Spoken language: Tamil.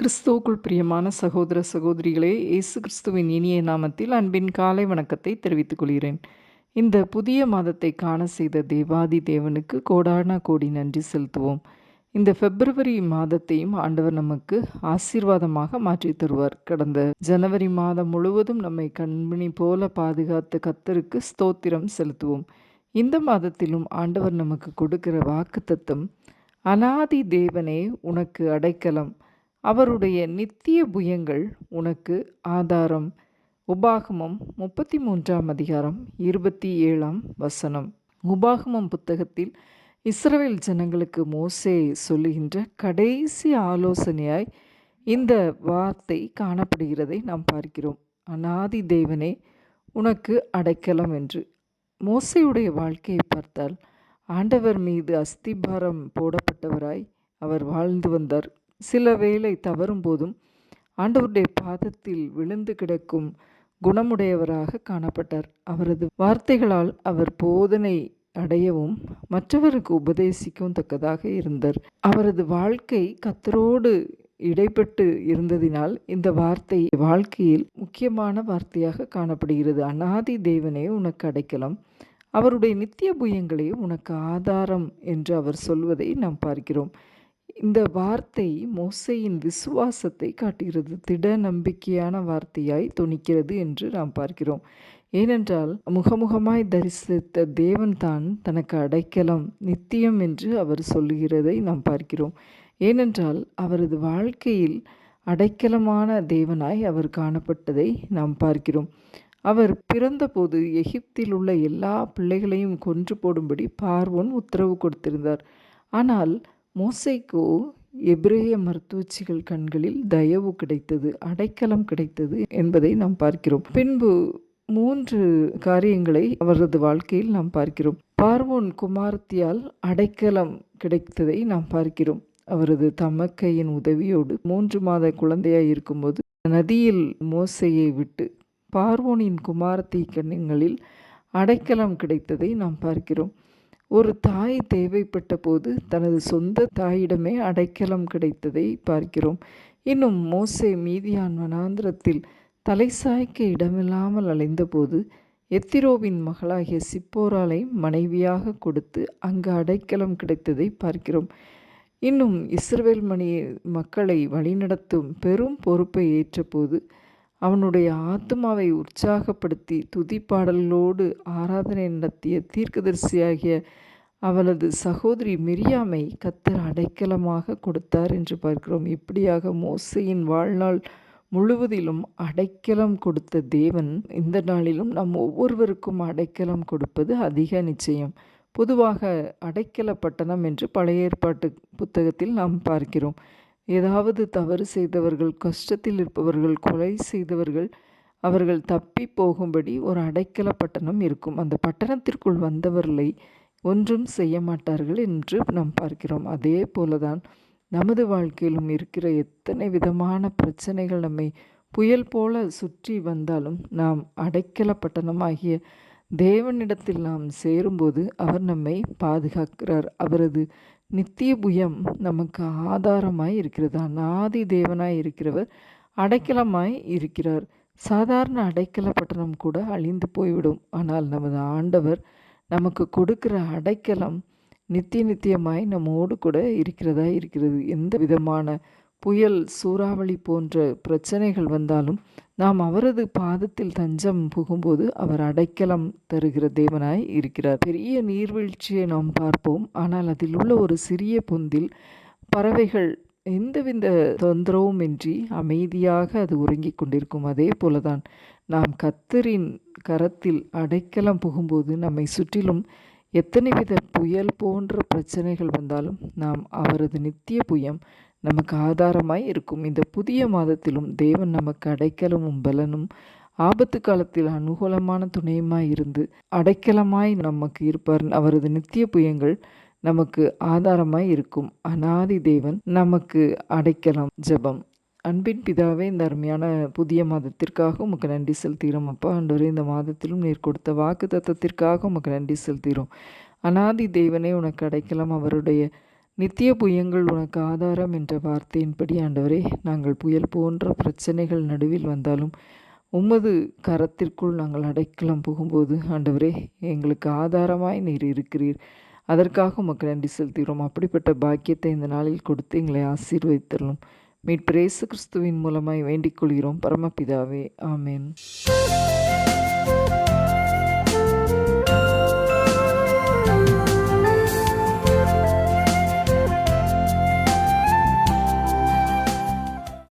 கிறிஸ்துவுக்குள் பிரியமான சகோதர சகோதரிகளே இயேசு கிறிஸ்துவின் இனிய நாமத்தில் அன்பின் காலை வணக்கத்தை தெரிவித்துக் கொள்கிறேன். இந்த புதிய மாதத்தை காண செய்த தேவாதி தேவனுக்கு கோடான கோடி நன்றி செலுத்துவோம். இந்த பிப்ரவரி மாதத்தையும் ஆண்டவர் நமக்கு ஆசீர்வாதமாக மாற்றி தருவார். கடந்த ஜனவரி மாதம் முழுவதும் நம்மை கண்மணி போல பாதுகாத்த கத்தருக்கு ஸ்தோத்திரம் செலுத்துவோம். இந்த மாதத்திலும் ஆண்டவர் நமக்கு கொடுக்கிற வாக்குத்தத்தம் அனாதி தேவனே உனக்கு அடைக்கலம். அவருடைய நித்திய புயங்கள் உனக்கு ஆதாரம். உபாகமம் முப்பத்தி மூன்றாம் அதிகாரம் இருபத்தி ஏழாம் வசனம். உபாகமம் புத்தகத்தில் இஸ்ரவேல் ஜனங்களுக்கு மோசே சொல்லுகின்ற கடைசி ஆலோசனையாய் இந்த வார்த்தை காணப்படுகிறதை நாம் பார்க்கிறோம். அனாதி தேவனே உனக்கு அடைக்கலம் என்று. மோசையுடைய வாழ்க்கையை பார்த்தால் ஆண்டவர் மீது அஸ்திபாரம் போடப்பட்டவராய் அவர் வாழ்ந்து வந்தார். சில வேளை தவறும் போதும் ஆண்டவருடைய பாதத்தில் விழுந்து கிடக்கும் குணமுடையவராக காணப்பட்டார். அவரது வார்த்தைகளால் அவர் போதனை அடையவும் மற்றவருக்கு உபதேசிக்கவும் தக்கதாக இருந்தார். அவரது வாழ்க்கை கத்தரோடு இடைப்பட்டு இருந்ததினால் இந்த வார்த்தை வாழ்க்கையில் முக்கியமான வார்த்தையாக காணப்படுகிறது. அனாதி தேவனே உனக்கு அடைக்கலாம். அவருடைய நித்திய புயங்களே உனக்கு ஆதாரம் என்று அவர் சொல்வதை நாம் பார்க்கிறோம். இந்த வார்த்தை மோசையின் விசுவாசத்தை காட்டுகிறது. திட நம்பிக்கையான வார்த்தையாய் துணிக்கிறது என்று நாம் பார்க்கிறோம். ஏனென்றால் முகமுகமாய் தரிசித்த தேவன் தான் தனக்கு அடைக்கலம் நித்தியம் என்று அவர் சொல்லுகிறதை நாம் பார்க்கிறோம். ஏனென்றால் அவரது வாழ்க்கையில் அடைக்கலமான தேவனாய் அவர் காணப்பட்டதை நாம் பார்க்கிறோம். அவர் பிறந்தபோது எகிப்தில் உள்ள எல்லா பிள்ளைகளையும் கொன்று போடும்படி பார்வோன் உத்தரவு கொடுத்திருந்தார். ஆனால் மோசைக்கோ எபிரேய மருத்துவச்சிகள் கண்களில் தயவு கிடைத்தது அடைக்கலம் கிடைத்தது என்பதை நாம் பார்க்கிறோம். பின்பு மூன்று காரியங்களை அவரது வாழ்க்கையில் நாம் பார்க்கிறோம். பார்வோன் குமாரத்தியால் அடைக்கலம் கிடைத்ததை நாம் பார்க்கிறோம். அவரது தமக்கையின் உதவியோடு மூன்று மாத குழந்தையாய் இருக்கும்போது நதியில் மோசையை விட்டு பார்வோனின் குமாரத்தி கண்ணிங்களில் அடைக்கலம் கிடைத்ததை நாம் பார்க்கிறோம். ஒரு தாய் தேவைப்பட்ட போது தனது சொந்த தாயிடமே அடைக்கலம் கிடைத்ததை பார்க்கிறோம். இன்னும் மோசே மீதியான் வனாந்திரத்தில் தலை சாய்க்க இடமில்லாமல் அலைந்தபோது எத்திரோவின் மகளாகிய சிப்போராலை மனைவியாக கொடுத்து அங்கு அடைக்கலம் கிடைத்ததை பார்க்கிறோம். இன்னும் இஸ்ரவேல் மணி மக்களை வழிநடத்தும் பெரும் பொறுப்பை ஏற்றபோது அவனுடைய ஆத்மாவை உற்சாகப்படுத்தி துதிப்பாடலோடு ஆராதனை நடத்திய தீர்க்கதரிசியாகிய அவளது சகோதரி மிரியாமை கத்தர் அடைக்கலமாக கொடுத்தார் என்று பார்க்கிறோம். இப்படியாக மோசையின் வாழ்நாள் முழுவதிலும் அடைக்கலம் கொடுத்த தேவன் இந்த நாளிலும் நம் ஒவ்வொருவருக்கும் அடைக்கலம் கொடுப்பது அதிக நிச்சயம். பொதுவாக அடைக்கல பட்டணம் என்று பழைய ஏற்பாட்டு புத்தகத்தில் நாம் பார்க்கிறோம். ஏதாவது தவறு செய்தவர்கள் கஷ்டத்தில் இருப்பவர்கள் கொலை செய்தவர்கள் அவர்கள் தப்பி போகும்படி ஒரு அடைக்கல பட்டணம் இருக்கும். அந்த பட்டணத்திற்குள் வந்தவர்களை ஒன்றும் செய்ய மாட்டார்கள் என்று நாம் பார்க்கிறோம். அதே போலதான் நமது வாழ்க்கையிலும் இருக்கிற எத்தனை விதமான பிரச்சனைகள் நம்மை புயல் போல சுற்றி வந்தாலும் நாம் அடைக்கல பட்டணமாகிய தேவனிடத்தில் நாம் சேரும்போது அவர் நம்மை பாதுகாக்கிறார். அவரது நித்திய புயம் நமக்கு ஆதாரமாய் இருக்கிறது அநாதி தேவனாய் இருக்கிறவர் அடைக்கலமாய் இருக்கிறார். சாதாரண அடைக்கல பட்டணம் கூட அழிந்து போய்விடும். ஆனால் நமது ஆண்டவர் நமக்கு கொடுக்கிற அடைக்கலம் நித்திய நித்தியமாய் நம்மோடு கூட இருக்கிறதா இருக்கிறது. எந்த விதமான புயல் சூறாவளி போன்ற பிரச்சனைகள் வந்தாலும் நாம் அவரது பாதத்தில் தஞ்சம் புகும்போது அவர் அடைக்கலம் தருகிற தேவனாய் இருக்கிறார். பெரிய நீர்வீழ்ச்சியை நாம் பார்ப்போம். ஆனால் அதில் உள்ள ஒரு சிறிய பொந்தில் பறவைகள் எந்தவித தொந்தரவும் இன்றி அமைதியாக அது உறங்கிக் கொண்டிருக்கும். அதே போலதான் நாம் கத்தரின் கரத்தில் அடைக்கலம் புகும்போது நம்மை சுற்றிலும் எத்தனை வித புயல் போன்ற பிரச்சனைகள் வந்தாலும் நாம் அவரது நித்திய புயம் நமக்கு ஆதாரமாய் இருக்கும். இந்த புதிய மாதத்திலும் தேவன் நமக்கு அடைக்கலமும் பலனும் ஆபத்து காலத்தில் அனுகூலமான துணையுமாய் இருந்து அடைக்கலமாய் நமக்கு இருப்பார். அவரது நித்திய புயங்கள் நமக்கு ஆதாரமாய் இருக்கும். அனாதி தேவன் நமக்கு அடைக்கலம் ஜெபம். அன்பின் பிதாவே இந்த அருமையான புதிய மாதத்திற்காக உமக்கு நன்றி செலுத்துகிறோம். அப்பா ஆண்டவரே இந்த மாதத்திலும் நீர் கொடுத்த வாக்கு தத்துவத்திற்காக உமக்கு நன்றி செலுத்துகிறோம். அனாதி தேவனே உனக்கு அடைக்கலாம். அவருடைய நித்திய புயங்கள் உனக்கு ஆதாரம் என்ற வார்த்தையின்படி ஆண்டவரே நாங்கள் புயல் போன்ற பிரச்சனைகள் நடுவில் வந்தாலும் உமது கரத்திற்குள் நாங்கள் அடைக்கலம் புகும்போது ஆண்டவரே எங்களுக்கு ஆதாரமாய் நீர் இருக்கிறீர். அதற்காக உமக்கு நன்றி செலுத்துகிறோம். அப்படிப்பட்ட பாக்கியத்தை இந்த நாளில் கொடுத்து எங்களை ஆசீர்வதித்தரலும் மீட்பிரேசு கிறிஸ்துவின் மூலமாய் வேண்டிக் கொள்கிறோம். பரமபிதாவே ஆமேன்.